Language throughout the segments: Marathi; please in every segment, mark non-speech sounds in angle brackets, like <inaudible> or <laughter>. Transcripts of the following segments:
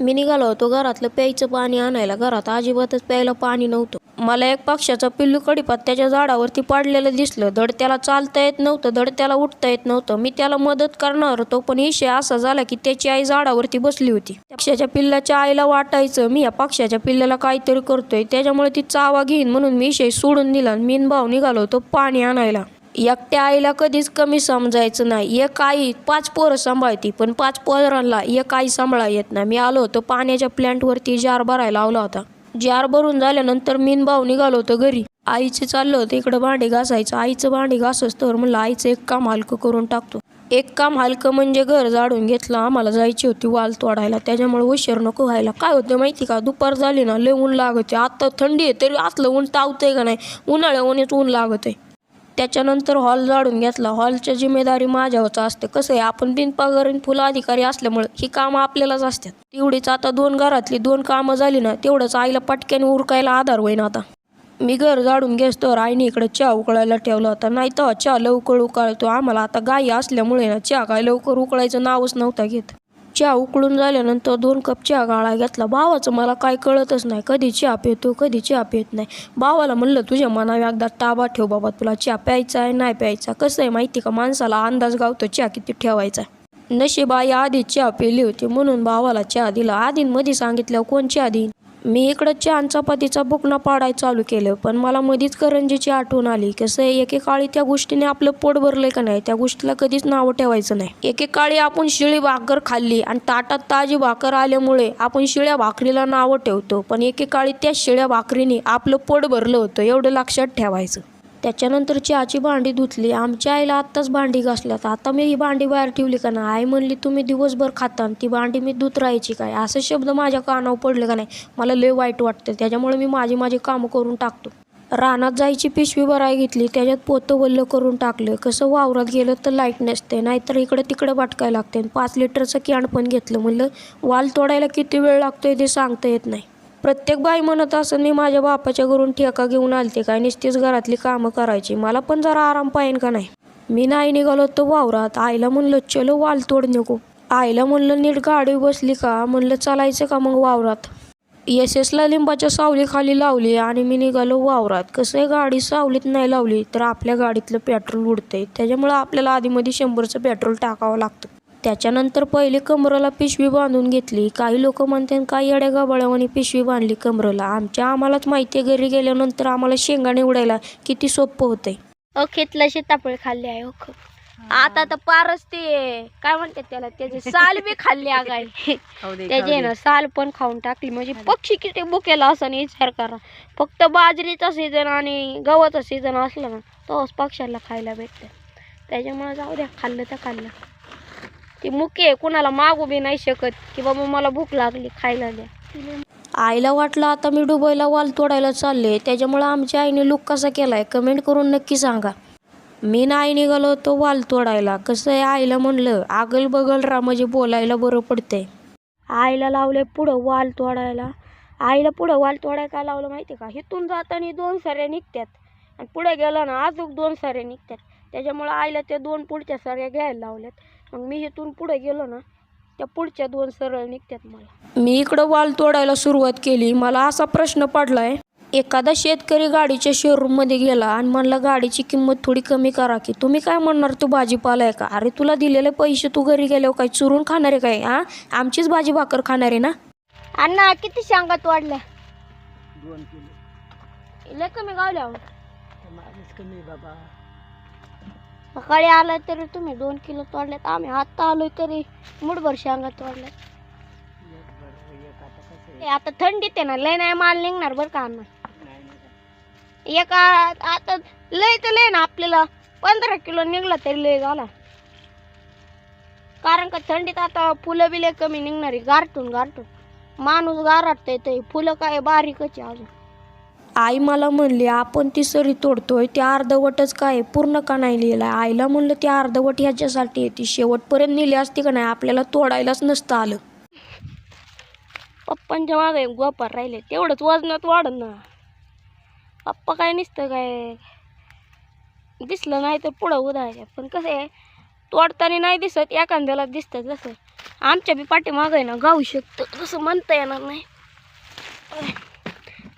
मी निघालो होतो घरातलं प्यायचं पाणी आणायला. घरात अजिबातच प्यायला पाणी नव्हतं. मला एक पक्षाचा पिल्लू कडीपत्त्याच्या झाडावरती पाडलेलं दिसलं. धड त्याला चालता येत नव्हतं धड त्याला उठता येत नव्हतं. मी त्याला मदत करणार होतो पण विषय असा झाला की त्याची आई झाडावरती बसली होती. पक्षाच्या पिल्लाच्या आईला वाटायचं मी या पक्षाच्या पिल्लाला काहीतरी करतोय. त्याच्यामुळे ती चावा घेईन म्हणून मी विषय सोडून दिला आणि मी भाऊ निघालो होतो पाणी आणायला. एकट्या आईला कधीच कमी समजायचं नाही. एक आई पाच पोरं सांभाळती पण पाच पोरांना एक आई सांभाळा येत नाही. मी आलो होतो पाण्याच्या प्लॅन्टवरती जार भरायला लावला होता. जार भरून झाल्यानंतर मीन भाऊ निघालो होतो घरी. आईचे चाललं होतं इकडं भांडे घासायचं. आईचं भांडे घासच तर म्हणलं आईचं एक काम हलकं करून टाकतो. एक काम हलकं म्हणजे घर जाडून घेतलं आम्हाला जायची होती वाल तोडायला. त्याच्यामुळे उशीर नको व्हायला. काय होतं माहिती का? दुपार झाली ना लय ऊन लागते आता थंडी आहे तरी आतलं ऊन तावतंय का नाही? उन्हाळ्या उन्हात ऊन लागत आहे त्याच्यानंतर हॉल जाडून घेतला. हॉलची जिम्मेदारी माझ्यावरचा असते. कसं आहे आपण बिनपगारीन फुलं अधिकारी असल्यामुळे ही कामं आपल्यालाच असतात. तेवढीच आता दोन घरातली दोन कामं झाली ना तेवढंच आईला पटक्याने उरकायला आधार होईन आता. मी घर जाडून तर आईने इकडे चहा उकळायला ठेवला होता. नाही तर चहा लवकर उकळतो. आम्हाला आता गाई असल्यामुळे ना चहा काय लवकर उकळायचं नावच नव्हता घेत. चहा उकळून झाल्यानंतर दोन कप चहा गाळा घेतला. भावाचं मला काय कळतच नाही. कधी चहा पितो कधी चहा पित नाही. भावाला म्हणलं तुझ्या मनावर एकदा ताबा ठेव बाबा. तुला चहा प्यायचा आहे नाही प्यायचा? कसं आहे माहिती का? माणसाला अंदाज गावतो चहा किती ठेवायचा नशीबाई आधी चहा पिली होती. म्हणून भावाला चहा दिला. आधींमध्ये सांगितल्यावर कोण चहा देईन? मी इकडं चहा आणि चपातीचा पाडायला चालू केलं पण मला मधीच करंजीची आठवण आली. कसं आहे एकेकाळी त्या गोष्टीने आपलं पोट भरलंय का नाही त्या गोष्टीला कधीच नावं ठेवायचं नाही. एकेकाळी आपण शिळी भाकर खाल्ली आणि ताटात ताजी भाकर आल्यामुळे आपण शिळ्या भाकरीला नावं ठेवतो पण एकेकाळी त्या शिळ्या भाकरीने आपलं पोट भरलं होतं एवढं लक्षात ठेवायचं. त्याच्यानंतर चहाची भांडी धुतली. आमच्या आईला आत्ताच भांडी घासल्यात. आता मी ही भांडी बाहेर ठेवली का नाही? आई म्हणली तुम्ही दिवसभर खाता आणि ती भांडी मी धुत राहायची काय? असं शब्द माझ्या कानावर पडले का नाही? मला लय वाईट वाटतं त्याच्यामुळे मी माझी माझी कामं करून टाकतो. रानात जायची पिशवी भराय घेतली. त्याच्यात पोतं वल्ल करून टाकलं. कसं वावरात गेलं तर लाइट नसते. नाहीतर इकडं तिकडं वाटकायला लागते. पाच लिटरचं कॅन पण घेतलं. म्हणलं वाल तोडायला किती वेळ लागतोय ते सांगता येत नाही. प्रत्येक बाई म्हणत असं मी माझ्या बापाच्या घरून ठेका घेऊन आलते काय? नुसतीच घरातली कामं करायची. मला पण जरा आराम पाहिजे का नाही? मी नाही निघालो तो वावरात. आईला म्हणलं चलो वाल तोड नको. आईला म्हणलं नीट गाडी बसली का? म्हणलं चालायचं का मग वावरात? एस एसला लिंबाच्या सावलीखाली लावली आणि मी निघालो वावरात. कसं आहे गाडी सावलीत नाही लावली तर आपल्या गाडीतलं पेट्रोल उडतंय. त्याच्यामुळं आपल्याला आधीमध्ये शंभरचं पेट्रोल टाकावं लागतं. त्याच्यानंतर पहिले कमरेला पिशवी बांधून घेतली. काही लोक म्हणतात काही येड्या गबाळावानी पिशवी बांधली कमरेला? आमच्या आम्हालाच माहिती आहे घरी गेल्यानंतर आम्हाला शेंगाणे उडायला किती सोपं होतंय. अखेतला सीताफळ खाल्ले आहे अख आता तर पारच ते काय म्हणतात त्याला त्याचे साल बी खाल्ले आगाय त्याचे ना साल पण खाऊन टाकली. म्हणजे पक्षी किती बुकेला असं नाही विचार करा. फक्त बाजरीचा सीझन आणि गव्हाचा सीझन असला ना तोच पक्ष्याला खायला भेटतं. त्याच्यामुळे जाऊ द्या खाल्लं तर खाल्लं. ती मुके आहे कुणाला मागू बी नाही शकत. की बाबा मला भूक लागली खायला द्या. आईला वाटलं आता मी दुबईला वाल तोडायला चालले त्याच्यामुळं आमच्या आईने लुक कसा केलाय कमेंट करून नक्की सांगा. मी नाही निघालो होतो वाल तोडायला. कसं आहे आईला म्हणलं आगल बगल रा म्हणजे बोलायला बरं पडतंय. आईला लावले पुढं वाल तोडायला. आईला पुढं वाल तोडायला काय लावलं माहिती का? इथून जाताना दोन साऱ्या निघतात आणि पुढे गेलं ना अजून दोन साऱ्या निघतात त्याच्यामुळं आईला त्या दोन पुढच्या साऱ्या घ्यायला लावल्यात. मग मी इथून पुढे गेलो ना त्या पुढच्या दोन सरळ निघतात मला. मी इकडं वाल तोडायला सुरुवात केली. मला असा प्रश्न पडलाय एखादा शेतकरी गाडीच्या शोरूममध्ये गेला आणि म्हणला गाडीची किंमत थोडी कमी करा की. तुम्ही काय म्हणणार? तू भाजीपाला आहे का? अरे तुला दिलेले पैसे तू घरी गेल्यावर काय चुरून खाणार आहे काय? हा आमचीच भाजी भाकर खाणार आहे ना? अण्णा किती शांगात वाढल्या दोन किलो. लय कमी गावल्या कमी बाबा. सकाळी आलं तरी तुम्ही दोन किलो तोडल्यात आम्ही आत्ता आलो तरी मुठभर शांगा तोडल्यात. आता हे आता थंडीत आहे ना लय नाही माल निघणार बरं का अण्णा. एका आता लय तर लय ना आपल्याला पंधरा किलो निघला तरी लय झाला. कारण का थंडीत आता फुलं बिले कमी कमी आहे गारटून गारटून माणूस गारटतंय ते फुलं काय बारीकच आहे अजून. आई मला म्हणली आपण ती सरी तोडतोय ते अर्धवटच काय पूर्ण का नाही लिहिलं आईला म्हणलं ते अर्धवट ह्याच्यासाठी आहे ती शेवटपर्यंत नेली असती का नाही? आपल्याला तोडायलाच नसतं आलं. पप्पांच्या मागे गोपार राहिले तेवढंच वजनात वाढ ना. पप्पा काय नसतं काय? दिसलं नाही तर पुढं उधायचं पण कसं आहे तोडताना नाही दिसत एखाद्याला दिसतं जसं. आमच्या बी पाठीमागं आहे ना गाऊ शकतं तसं म्हणता येणार नाही.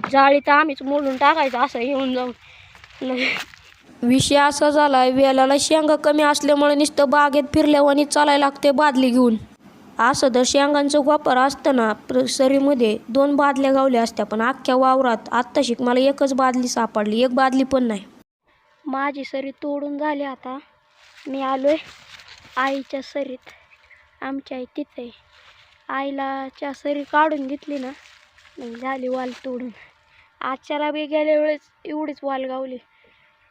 जाळी तर आम्हीच मोडून टाकायचं असं येऊन जाऊन. विषय असा झाला वेलाला शेंगा कमी असल्यामुळे नुसतं बागेत फिरल्यावानी चालायला लागते बादली घेऊन. असं तर शेंगांचं वापर असताना प्र सरीमध्ये दोन बादल्या गावल्या असत्या पण अख्ख्या वावरात आत्ता शिक मला एकच बादली सापडली एक बादली पण नाही. माझी सरी तोडून झाली आता. मी आलोय आईच्या सरीत. आमची आई तिथे आईला च्या सरी काढून घेतली ना मग झाली वाल तोडून. आजच्याला बी गेल्या वेळेस एवढीच वाल गावली.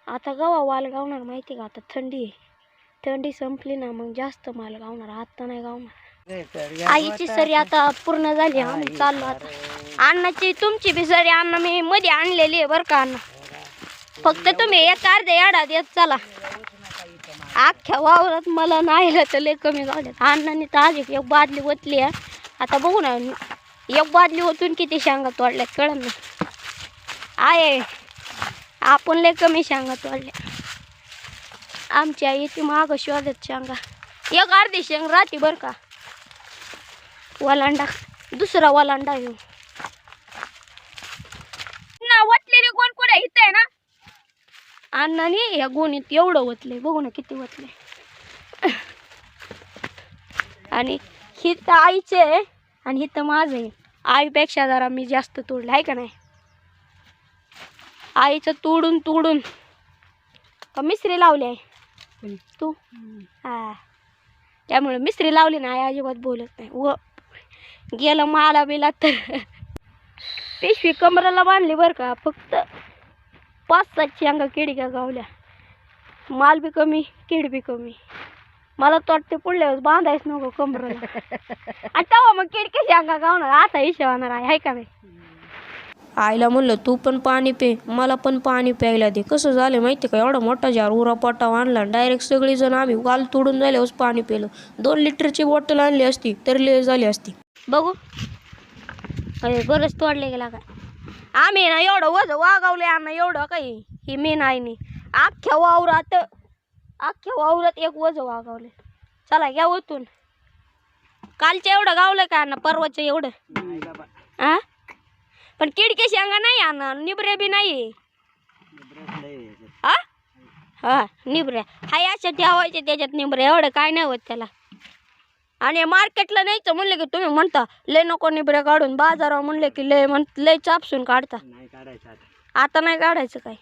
आता गवा वाल गावणार माहिती का? आता थंडी आहे. थंडी संपली ना मग जास्त माल गावणार. आता नाही गावणार. आईची सरी आता पूर्ण झाली आम्ही चाललो आता. अण्णाची तुमची बी सरी अण्णा मी मध्ये आणलेली आहे बरं का अण्णा फक्त तुम्ही एक अर्ध्या याडात येत चला. अख्ख्या वावरात मला नाही तर लय कमी गावल्यात अण्णाने तर आधी एक बादली ओतली आहे. आता बघू ना एक बादली ओतून किती शेंगा तोडल्यात कळलं ना. आहे. आपण लय कमी शेंगा वाढले. आमची आई ती मागं शोधत शेंगा. एक अर्धी शेंग राहते बरं का. वलांडा. दुसरा वलांडा येऊ ना वतलेली कोण कुठे इथं आहे ना. अण्णाने ह्या गोणीत एवढं वतले बघू ना किती वतले आणि ही तर आईचे आहे. आणि ही तर माझं आहे. आईपेक्षा जरा मी जास्त तोडलं. आहे का नाही? आईचं तोडून तोडून. का मिस्त्री लावली आहे? तू? हा. त्यामुळे मिस्त्री लावली ना आई अजिबात बोलत नाही. व गेलं माला बिला तर. पिशवी कमराला बांधली बरं का फक्त पाच सातशे अंगा किडक्या गावल्या. माल बी कमी किड बी कमी. मला तर वाटते पुढल्या बांधायच नको कमराला. <laughs> आणि तेव्हा मग किडक्याची अंगा गावणार? आता हिशोबाणार आहे हाय का नाही? आईला म्हणलं तू पण पाणी पे मला पण पाणी प्यायला दे. कसं झालं माहिती का? एवढा मोठा जार उरापाटा आणला डायरेक्ट सगळीजण आम्ही वाल तोडून झाल्यावर पाणी पिलं. दोन लिटरची बॉटल आणली असती तर ले झाली असती. बघू. अरे बरंच तोडले गेला काय? आम्ही ना एवढं वज वागावले अण्णा एवढं काही. ही मी नाही नाही अख्ख्या वावरात अख्ख्या वावरात एक वज वागावले चला घ्या ओतून. कालच्या एवढं गावलं का ना परवाचं एवढं. आ? पण किडके शेंगा नाही अण्णा निबरे बी नाही. हा हा निबऱ्या. हाय अशा ठेवायचे त्याच्यात निबऱ्या. एवढं काय नाही होत त्याला. आणि मार्केटला न्यायचं म्हणलं की तुम्ही म्हणता लय नको निबऱ्या काढून. बाजारावर म्हणले की लय म्हण लय चापसून काढता. आता. आता नाही काढायचं काय?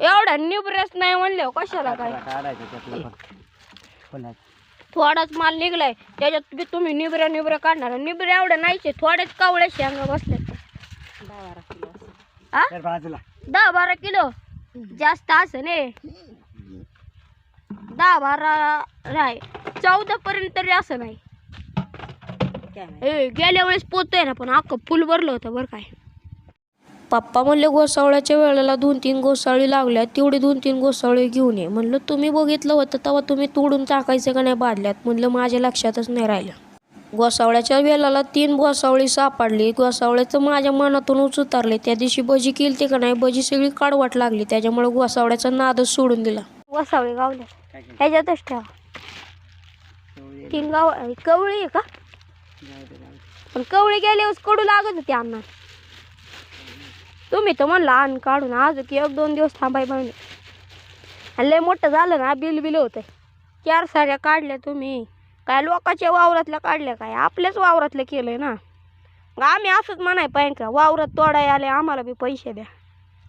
एवढ्या निबऱ्याच नाही म्हणले कशाला काय. थोडाच माल निघलाय. त्याच्यात तुम्ही निबऱ्या निबऱ्या काढणार. निबऱ्या एवढ्या नाहीचे थोडेच कावळे शेंगा बसले आ तर बाजूला. दहा बारा किलो? जास्त असं ने दहा बारा नाही. चौदा पर्यंत तरी असं नाही. ए गेल्या वेळेस पोचतोय ना पण अख्खं फुल भरलं होतं बरं काय. पप्पा म्हणले गोसावळ्याच्या वेळेला दोन तीन गोसाळी लागल्या तेवढी दोन तीन गोसावळी घेऊन ये. म्हणलं तुम्ही बघितलं होतं तेव्हा तुम्ही तोडून टाकायचं का नाही बादल्यात? म्हणलं माझ्या लक्षातच नाही राहिलं. गोसावळ्याच्या वेळेला तीन गोसावळी सापडली. गोसावळ्याचं माझ्या मनातूनच उतरले. त्या दिवशी भजी केली का नाही भजी सगळी काढवाट लागली. त्याच्यामुळे गोसावळ्याचा नादच सोडून दिला. वसावळे गावले? ह्याच्यातच ठेवा. तीन गाव कवळी आहे का. पण कवळी गेल्यावर कडू लागत होती अण्णा. तुम्ही तर म्हणला अन्न काढून आज की एक दोन दिवस थांबाय पाहिजे आणि लय मोठं झालं ना बिल बिल होतं चार साऱ्या काढल्या तुम्ही. काय लोकांच्या वावरातल्या काढल्या काय? आपल्याच वावरातलं केलंय ना. मग आम्ही असंच म्हणाय पाहिजे का? वावरात तोडाय आले आम्हाला बी पैसे द्या.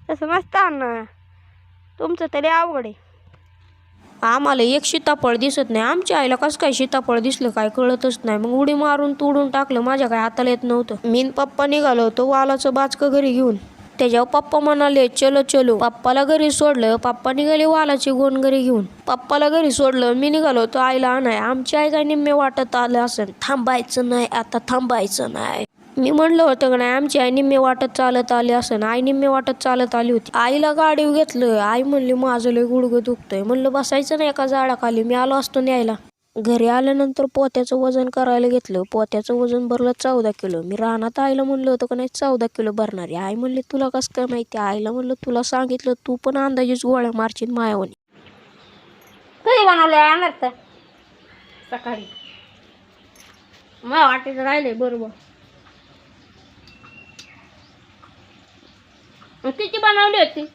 तसं नसतं ना तुमचं तरी आवड आहे. आम्हाला एक सीताफळ दिसत नाही. आमच्या आईला कसं काय सीताफळ दिसलं काय कळतच नाही. मग उडी मारून तोडून टाकलं माझ्या काय हाताला येत नव्हतं. मी पप्पा निघालो होतो वालाचं बाचकं घरी घेऊन. त्याच्यावर पप्पा म्हणाले चलो चलो. पप्पाला घरी सोडलं पप्पा निघाले वालाची गोण घरी घेऊन. पप्पाला घरी सोडलं मी निघालो होतो आईला आणाय. आमची आई काय निम्मे वाटत आलं असेल. थांबायचं नाही आता थांबायचं नाही. मी म्हणलं होतं का नाही आमची आई निम्मे वाटत चालत आली असं आई निम्मे वाटत चालत आली होती. आईला गाडी घेतलं. आई म्हणली माझं लय गुडघं दुखतंय. म्हणलं बसायचं नाही एका झाडाखाली. मी आलो असतो न्यायला. घरी आल्यानंतर पोत्याचं वजन करायला घेतलं. पोत्याचं वजन भरलं चौदा किलो. मी रानात आईला म्हणलं होतं का नाही चौदा किलो भरणारी. आई म्हणली तुला कसं काय माहिती? आईला म्हणलं तुला सांगितलं तू पण अंदाजेच गोळ्या मारशील मायावणी कधी बनवलं आणत सकाळी. मला वाटायचं राहिले बरोबर. किती बनवली होती?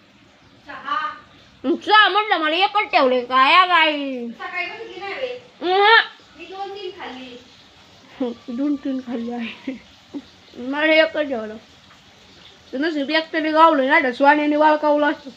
चहा म्हटलं मला एकच ठेवले काय या गाई. <laughs> दोन तीन खाल्ली. आहे. मला एकच नशीब एकट्याने गावलं नाही स्वाण्याने वाळकावलं असतं.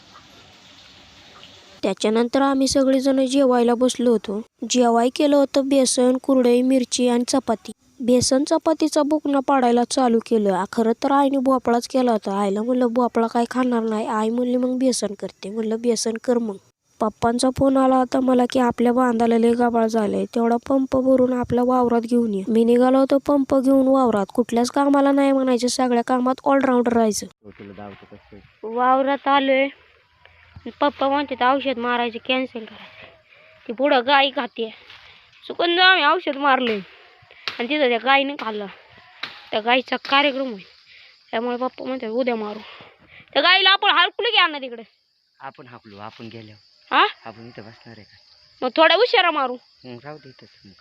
त्याच्यानंतर आम्ही सगळेजण जेवायला बसलो होतो. जेवाय केलं होतं बेसन कुरडई मिरची आणि चपाती. बेसन चपातीचा बुकना पाडायला चालू केलं. खरं तर आईने भोपळाच केला होता. आईला म्हणलं भोपळा काय खाणार नाही. आई म्हणली मग बेसन करते. म्हणलं बेसन कर मग. पप्पांचा फोन आला होता मला की आपल्या बांधाला लय गाबाळ झालंय. तेवढा पंप भरून आपल्या वावरात घेऊन ये. मी निघालो होतो पंप घेऊन वावरात. कुठल्याच कामाला नाही म्हणायचं सगळ्या कामात ऑलराऊंडर राहायचं. वावरात आलोय. पप्पा म्हणते ते औषध मारायचे कॅन्सल करायचे. ती पुढं गाई खाते. चुकून जा आम्ही औषध मारले आणि तिथं त्या गाईने खाल्लं. त्या गाईचा कार्यक्रम होईल. त्यामुळे पप्पा म्हणते उद्या मारू. त्या गाईला आपण हरकुलं की आणा तिकडे? आपण हाकलो आपण गेलो हा आपण इथं बसणार आहे का? मग थोड्या उशिरा मारू. मग राहू दे इथंच मग.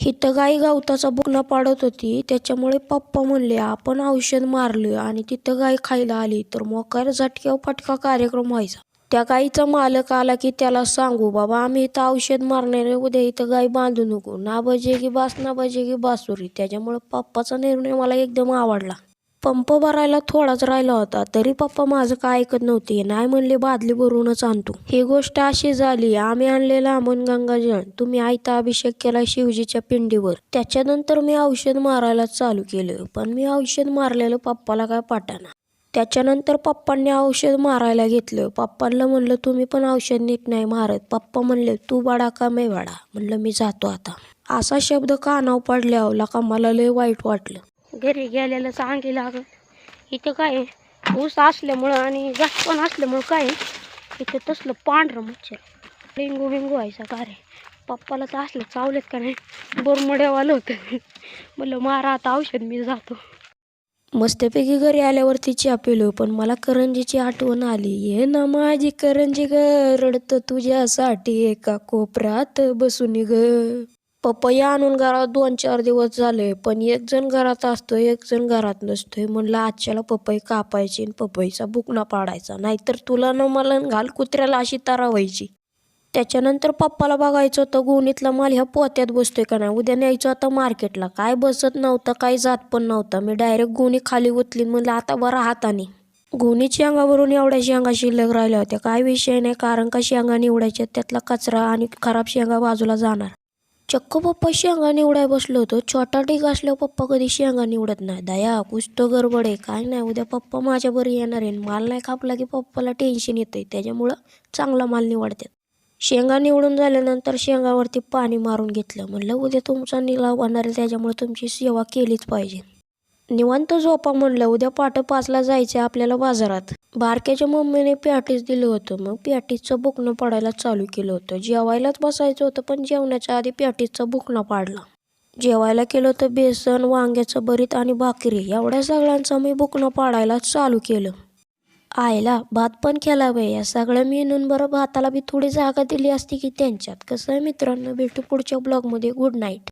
हिथं गाई गवताचा बुकना पाडत होती. त्याच्यामुळे पप्पा म्हणले आपण औषध मारलं आणि तिथं गाय खायला आली तर मोकार झटक्यावर फटका कार्यक्रम व्हायचा. त्या गाईचा मालक आला की त्याला सांगू बाबा आम्ही इथं औषध मारणार आहे, उद्या इथं गाय बांधू नको. ना बजे की बास ना बजे की बासुरी. त्याच्यामुळे पप्पाचा निर्णय मला एकदम आवडला. पंप भरायला थोडाच राहिला होता तरी पप्पा माझं काय ऐकत नव्हते. नाही म्हणले बादली भरूनच आणतो. ही गोष्ट अशी झाली आम्ही आणलेलं आमन गंगाजळ तुम्ही आयता अभिषेक केला शिवजीच्या पिंडीवर. त्याच्यानंतर मी औषध मारायला चालू केलं पण मी औषध मारलेलं पप्पाला काय पाटाना त्याच्यानंतर पप्पांनी औषध मारायला घेतलं. पप्पांना म्हणलं तुम्ही पण औषध नीट नाही मारत. पप्पा म्हणले तू बाडा का मी बाडा म्हणलं मी जातो आता. असा शब्द कानाव पडल्यावर का मला लय वाईट वाटलं. घरी गेलेलं चांगली लागत इथं काय ऊस असल्यामुळं आणि जास्त पण असल्यामुळं काय इथं तसलं पांढरं मच्छर. डेंगू बिंगू व्हायचा का रे पप्पाला तर असलं चावलेत का नाही? बोरमड्यावालं होतं. म्हणलं मारा आता औषध मी जातो. मस्तपैकी घरी आल्यावरती चहा पिलो पण मला करंजीची आठवण आली. ये ना माझी करंजी ग रडत तुझ्यासाठी एका कोपऱ्यात बसून ग. पपया आणून घरात दोन चार दिवस झाले पण एक जण घरात असतो एक जण घरात नसतोय. म्हणलं आजच्याला पपई कापायची आणि पपईचा बुकना पाडायचा नाहीतर तुला न मला घाल कुत्र्याला अशी तारा व्हायची. त्याच्यानंतर पप्पाला बघायचं होतं गोणीतला माल ह्या पोत्यात बसतोय का नाही? उद्या न्यायचं आता मार्केटला. काय बसत नव्हतं काय जात पण नव्हता. मी डायरेक्ट गोणी खाली उतली म्हणलं आता बरा हाताने. गोणी अंगावरून एवढ्या शेंगा शिल्लक राहिल्या होत्या. काय विषय नाही कारण का शेंगा निवडायच्या? त्यातला कचरा आणि खराब शेंगा बाजूला जाणार. चक्क पप्पा शेंगा निवडाय बसलो होतो. छोटा ढीग असल्यावर पप्पा कधी शेंगा निवडत नाही. दया कुस्त गडबड आहे. काय नाही उद्या पप्पा माझ्या बरी येणार आहे माल नाही कापला की पप्पाला टेन्शन येतंय. त्याच्यामुळं चांगला माल निवडतात. शेंगा निवडून झाल्यानंतर शेंगावरती पाणी मारून घेतलं. म्हणलं उद्या तुमचा निलाव होणार आहे. त्याच्यामुळे तुमची सेवा केलीच पाहिजे. निवांत झोपा म्हणलं उद्या पाठ पाचला जायचं आपल्याला बाजारात. बारक्याच्या मम्मीने पॅटीस दिलं होतं. मग पॅटीसचं बुकणं पडायला चालू केलं होतं. जेवायलाच बसायचं होतं पण जेवणाच्या आधी प्याटीसचं बुकणं पाडला. जेवायला केलं होतं बेसन वांग्याचं भरीत आणि भाकरी. एवढ्या सगळ्यांचं मी बुकणं पाडायला चालू केलं. आईला भात पण केला बाई या सगळ्या मेनून बरं भाताला बी थोडी जागा दिली असती की त्यांच्यात. कसं आहे मित्रांनो? भेटू पुढच्या ब्लॉगमध्ये. Good night